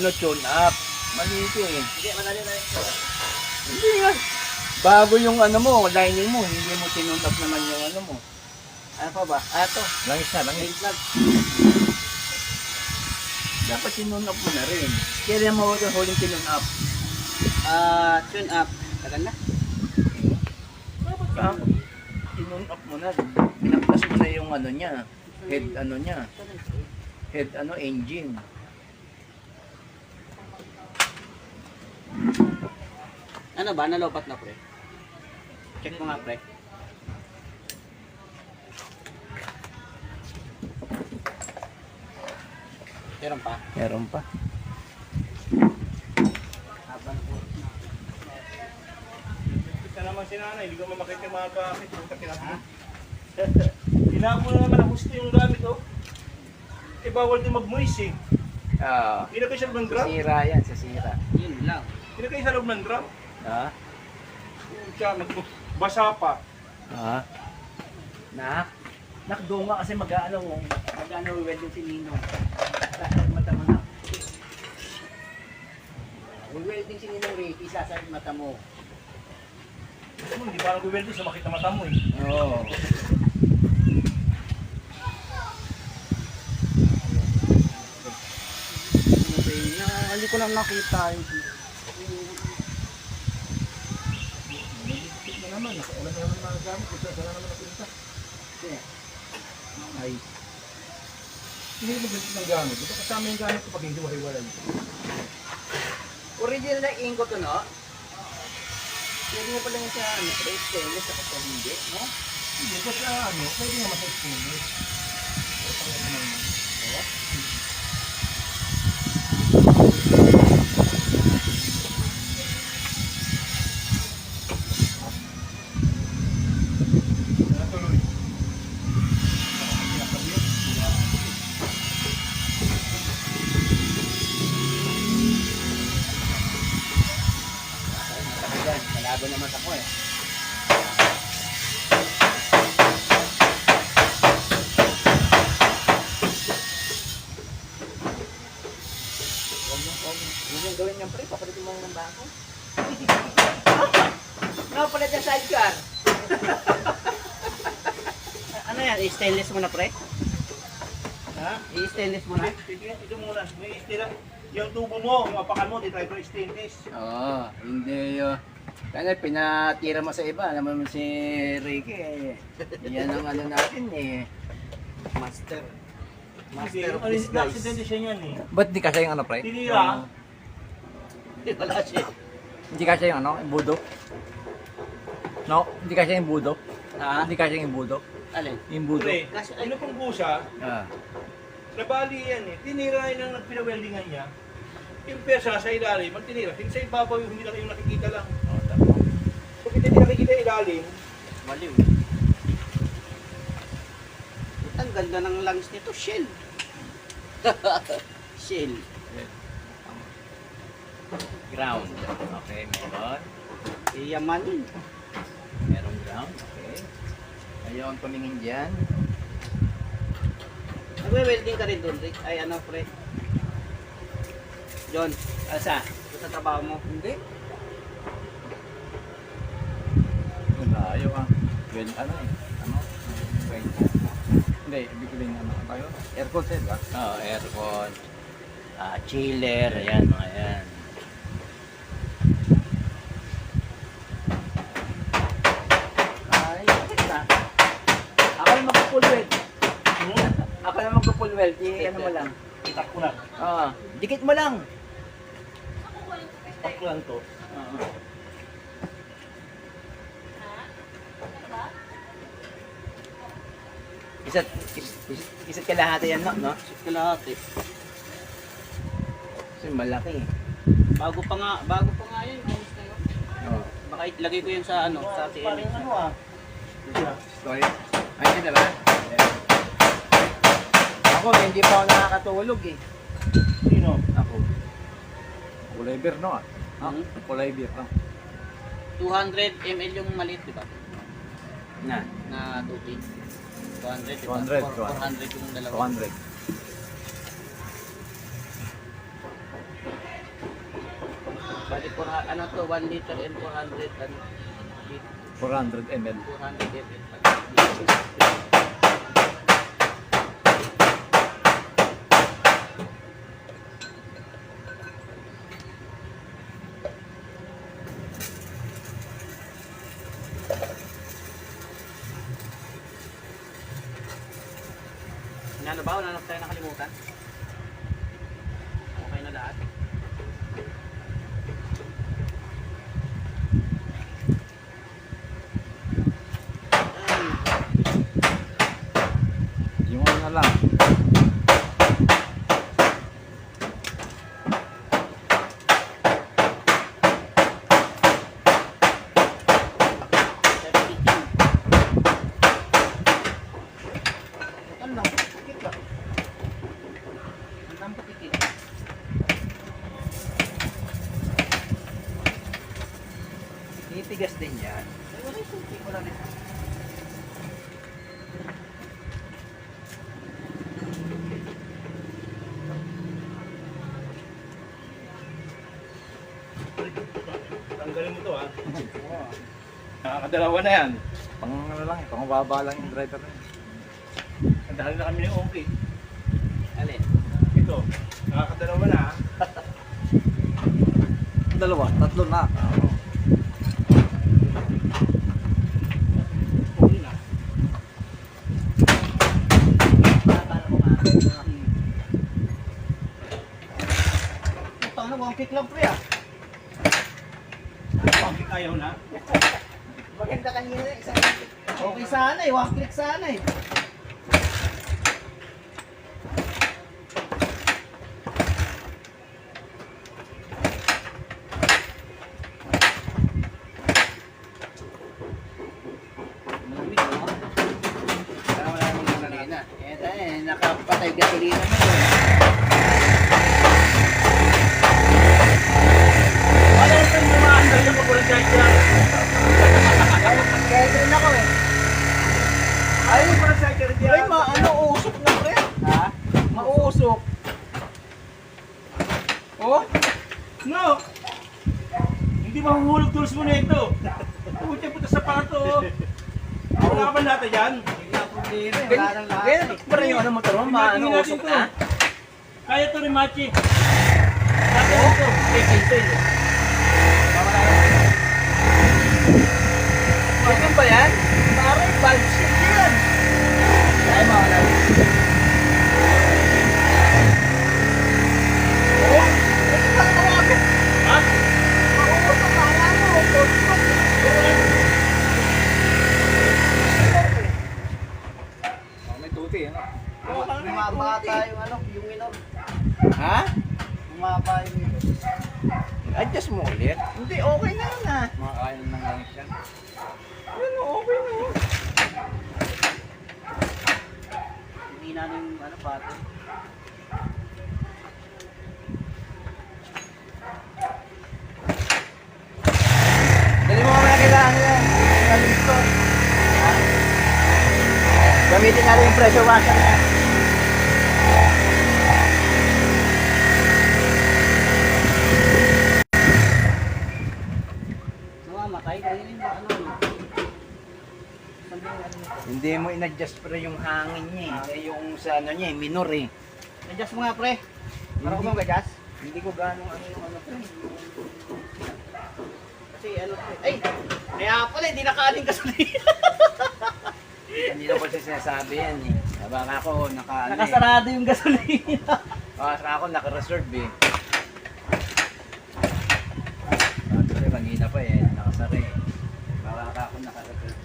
ano, tune up. Mali ito eh. Hindi, madali na ito. Hindi nga. Bago yung ano mo, lining mo, hindi mo tinune up naman yung ano mo. Ano pa ba? Ah, ito. Langis na, langis. Paint lang. Dapat tinune up mo na rin. Kailan mo yung huling tinune up? Ah, tune up. Tagal na. Dapat ka. Tinune up mo na. Pinaklas mo na yung ano niya. Head ano niya. Head ano, engine. Ano ba? Nalobat na pre? Check mo nga pre. Meron pa? Meron pa. Isa naman si nanay, hindi ko mamakita yung mga tinapon. Tinapon na naman ang gusto yung gamit, oh. Eh, bawal din magmuis, eh. Ah, Ilagay sa loob ng drum. sisira yan, sisira. Yun lang. Ilagay sa loob ng drum. Ha? Siya, basa pa. Ha? Nak? Nakdo nga kasi mag-ano, mag-ano welding si Nino. Sasakit mata mo na. Welding si Ninong Ricky, sasakit mata mo. Hmm, Hindi pa nag-weld sa makita mata mo, eh. Oo. Na, hindi ko lang nakita. Tignan naman, nakaulan na naman yung mga gamit. Saan na naman napunta. Ay, Hindi mo ganito ng gamit. Ito kasama yung gamit ko pag hindi wari-wari. Original na ingot to, no? Pwede mo pala yung sa ano, stainless sa hindi, no? Hindi, kasi ano, pwede naman sa stainless. O, pang ano naman. Natuloy. Huwag mong gawin yan, pre. Papalitin mo ng bangko. Nakapalit yung sidecar. ano yan? I-stainless mo na, pre? Ha? I-stainless mo na? Ito, ito muna. May istira. Yung tubo mo, yung apakan mo, di tayo stainless. Oo, hindi yun. Kaya pinatira mo sa iba, naman mo si Ricky eh. Yan ang ano natin eh. Master. Hindi, Master of ano, disguise. siya niyan eh. Ba't di kasi yung ano, pre? Tinira. Wala siya. Hindi kasi yung ano, yung budo? No? Hindi kasi yung budo? Ha? Hindi kasi yung budo? Alin? Yung budo? Pre, Kasi- ano pong busa, Ah, nabali yan eh. Tinira yun ang nagpinaweldingan niya. Yung pesa sa ilalim, ang tinira. Yung sa ibabaw yung hindi lang yung nakikita lang. oh, tama. Kung hindi nakikita yung ilalim, Maliw. Ang ganda ng langis nito, shell. shell. Ground. Okay, meron. Iyamanin. Merong ground. Okay. Ngayon, tumingin dyan. Nagwe-welding ka rin doon, Rick? Ay, ano, pre? John, Asa? sa trabaho mo? Hindi. Layo ah. Well, ano eh? Ano? Wait. Hindi, ibig sabihin ano tayo? Aircon set ba? Oo, aircon. Ah, chiller. Ayan, mga yan. Ay, na. Ako na magpo-full weld. Ako na magpo-full weld. I- ano mo lang. itak ko na. Oo. Dikit mo lang. Lang to. Oo. Isa't, is, is, isa't kalahati yan, no? no? Kalahati. Kasi malaki. Bago pa nga, bago pa nga yun. Yun. Oo. Baka ilagay ko yun sa ano, sa TNX. ano ah. Diba? Sorry. Ay, hindi na ba? Ayan. Ako, hindi pa ako nakakatulog eh. Kulay beer no ah. Hmm? Kulay beer no? 200 ml yung maliit, di ba? Na. Na tubig. 200, di ba? 200, 400 yung dalawa. 200. Bali, for, ano to, 1 liter and 400 and 400 ml. 400 ml. Ano ba? Wala na tayo nakalimutan? Okay na lahat. Yung ano na lang. Ano lang? Pikit lang. Ano lang pikit? Titigas din yan. Wala na. Tanggalin mo to ha. Nakakadalawa na yan. Pang ano lang, pang baba lang yung driver na. Nadali na kami ni Ongki. Alin? Ito. Nakakadalawa na ha. Dalawa, tatlo na. Huli na. Para ko nga. Kick lang pre ah. Ongki ayaw na. Maganda kanina isang Okay sana eh, one click sana eh. Eh, eh, nakapatay gasolina mo. Ano yung pwede maandal yung papulang kahit yan? Kaya din ako eh. Ayaw yung papulang kahit yan. Ay, ma, ano, usok na pre. Ha? Mausok. Oh, No! Hindi mahuhulog tools mo na ito. Puti puta sa pato. oh. Wala ka ba natin yan? Ganyan, ganyan, parang yung ano motor mo, maano usok to. na. Kaya to rin, Machi. Kaya ito. Eh, kinto yun. Ganyan ba yan? Parang valve shield yan. Ay, mga wala. Oh, ito pa tawagin. Ha? Mausok na nga mo. Usok. Oh, may tuti, ano? Bumabata yung ano, yung minor. Ha? Bumaba yung minor. Adjust mo ulit. Hindi, okay na yun ah. Makakain ng langis yan. Ano, okay na yun. Hindi na yung ano, bata. Dali mo mamaya kailangan yan. Galing ko. Gamitin natin yung pressure washer niya. Namamatay, kanina yung ano. Hindi mo in-adjust pre yung hangin niya eh. Yung sa ano niya eh, minor eh. Adjust mo nga pre. Para ko bang adjust? Hindi ko gano'ng ano yung ano pre. Kasi ano pre. Ay! Kaya pala, hindi nakaaling gasolina. Kanina ko siya sinasabi yan eh. Baka ako naka ano eh. Nakasarado yung gasolina. Baka ako naka-reserve eh. Ko kanina pa eh, nakasara eh. Baka ako naka-reserve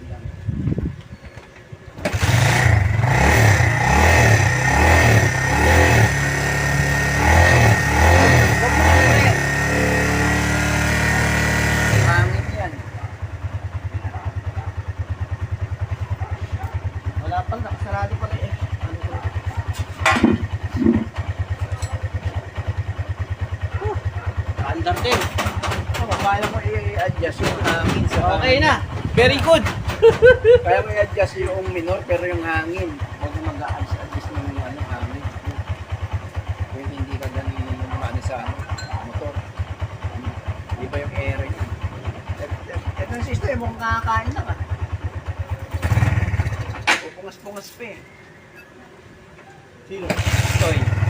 Very good. Kaya may adjust yung minor pero yung hangin. Huwag mo mag-adjust ng yung ano, hangin. Kung hindi ka ganun yung ano sa ano, motor. Hindi ba yung air? Ito yung system, mukhang kakakain lang ah. Pupungas-pungas pa eh. Sino? Toy.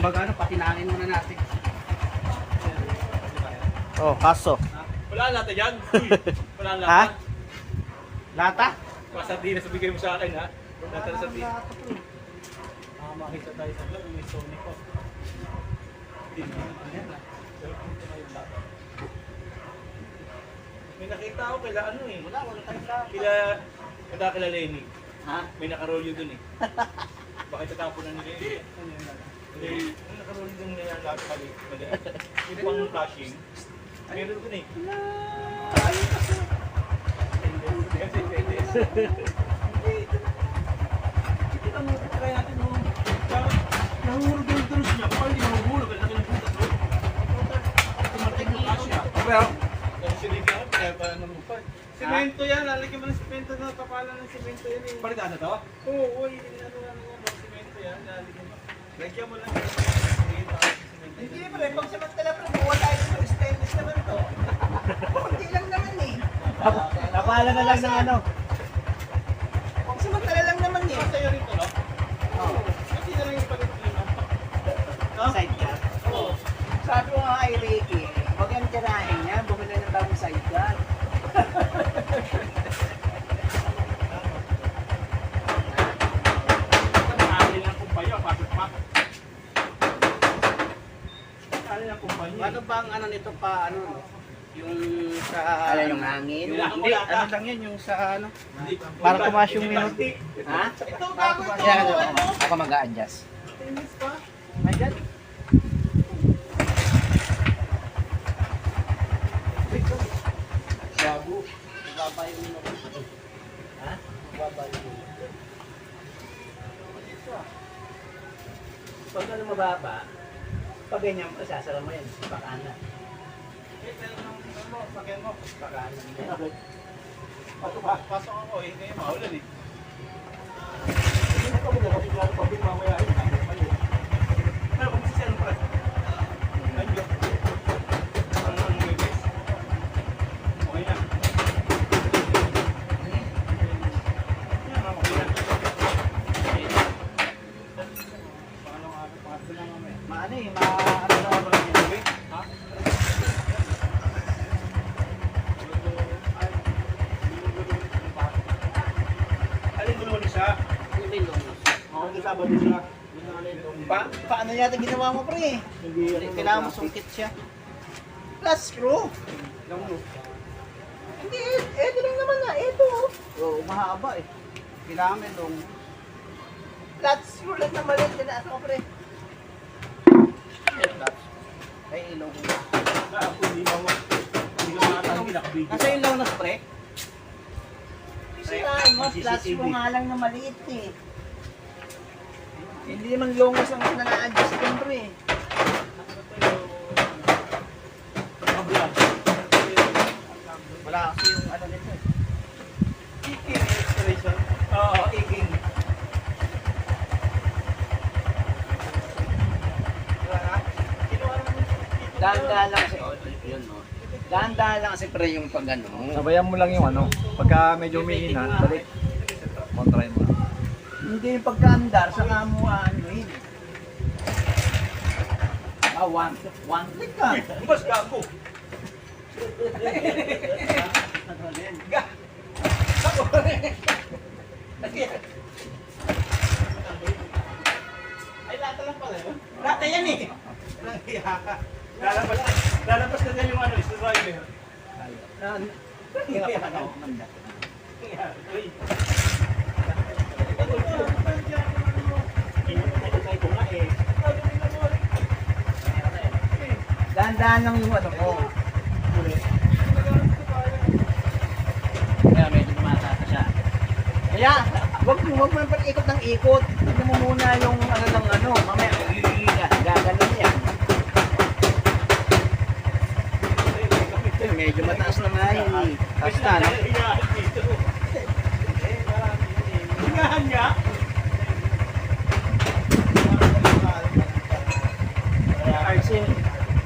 Kumbaga ano, pakinangin muna natin. Oh, kaso. Wala lata dyan. Uy, Wala lata. Ha? Lata? Pasardinas na bigay mo sa akin ha. Lata na sardinas. Ah, makita tayo sa vlog. May Sony ko. May nakita ako kila ano eh. Wala, wala tayong lata. Kila, kada kila Lenny. Ha? May nakarolyo dun eh. Bakit tatapon na nila eh? Hindi, may nakarolyo dun nila lahat mali. Mali. Yung pang flashing. Meron dun eh. Kita mo, try natin mo. Nahulog yung drus niya. Paano hindi mahuhulog? Ang laki ng doon. Tumating yung kasya. Pero, Ang siligi ako, kaya pa naman pa. Semento yan, lalagyan mo ng semento na kapalan ng semento yan eh. Balikan na to? Oo, uy, ano ano ano, semento yan, lalagyan. Lagyan mo lang. Hindi pre, pag samantala pre, buwan tayo ng stainless naman to. Kunti lang naman eh. napala na lang ng ano. Pag samantala lang naman eh. Sa'yo rin to, no? Oo. Kasi na lang yung nila. No? Side ka. Oo. Sabi ko nga kay Ricky, huwag yung tirahin niya, bumili ng bagong sidecar. Alin ang kumpanya, pasok pa. Ang kumpanya. Ano ba ang ano nito pa, ano, no? yung sa... Ano yung hangin? Yung, hindi, ano lang yun, yung sa ano. Para tumaas yung minute. Ha? Ito, bago ito. Yan, ano, ano? ako mag-a-adjust. Stainless pa. Ayan. Gago. Bababa yung minute. Ha? Bababa yung minute. Pag ano mababa, pag ganyan, sasara mo yan, pakana. Eh, ano mo, mo. Pakana. Pasok ha, pasok ako eh. Ngayon maulan eh. Hindi na kami na kasi klaro pa bin mamaya yun. Pero kung si Sen pa. Ayun. Ano ang mga guys? Okay na. Yan, okay na. Pangalawang araw, pangatlo na mamaya. Maano eh, ma... Ano na ano lang yun. Ha? Alin mo naman isa? Ano ba yung longos? Ako na sabado siya. Pa paano yata ginawa mo pre? Kailangan mo sungkit siya. Plus screw. Hindi, eh, eto lang naman na. Ito. Oo, mahaba eh. Kailangan may longos. Flat screw lang na maliit. Tinaas mo pre. Ay, ilong mo. Ako hindi mo hindi ko makatanggi nakabidyo. Nasa yung longos, pre? Sirain mo, flat CCTV. screw nga lang na maliit eh. Hindi naman longos ang na-adjust yan pre. Wala kasi yung ano nito eh. Iking restoration. Oo, iking. Dahan-dahan lang kasi, oh, yun, no? Dahan-dahan lang kasi pre yung pag ano. Sabayan mo lang yung ano. Pagka medyo umihina, balik. Hindi yung pagkaandar, saka mo ano yun. Ah, one, one click ka. Bas gago. Ay, lata lang pala yun. Rata yan eh. Walang hiya ka. Lalabas na, lalabas na dyan yung ano, screwdriver. Hirap ka na. Hiya, uy. Dahan-dahan lang yung ano ko. Kaya medyo siya. Kaya, wag mo, wag mo ikot ng ikot. Tignan mo muna yung ano ng ano. Mamaya, gaganon yan. Medyo mataas na nga eh. yun. Tapos no? Nagahan niya? Kasi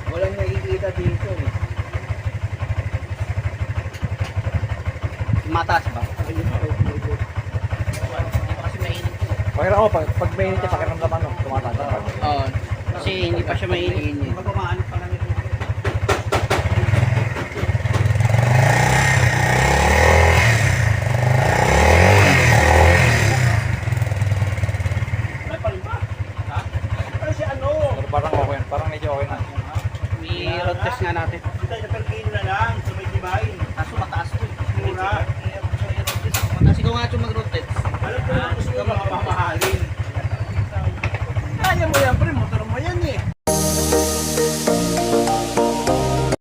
walang nakikita dito. Eh. Matas ba? Pakira ako, pag, pag mainit siya, pakiramdaman ko, tumatatak. Oo, kasi hindi pa siya mainit. Magkumaan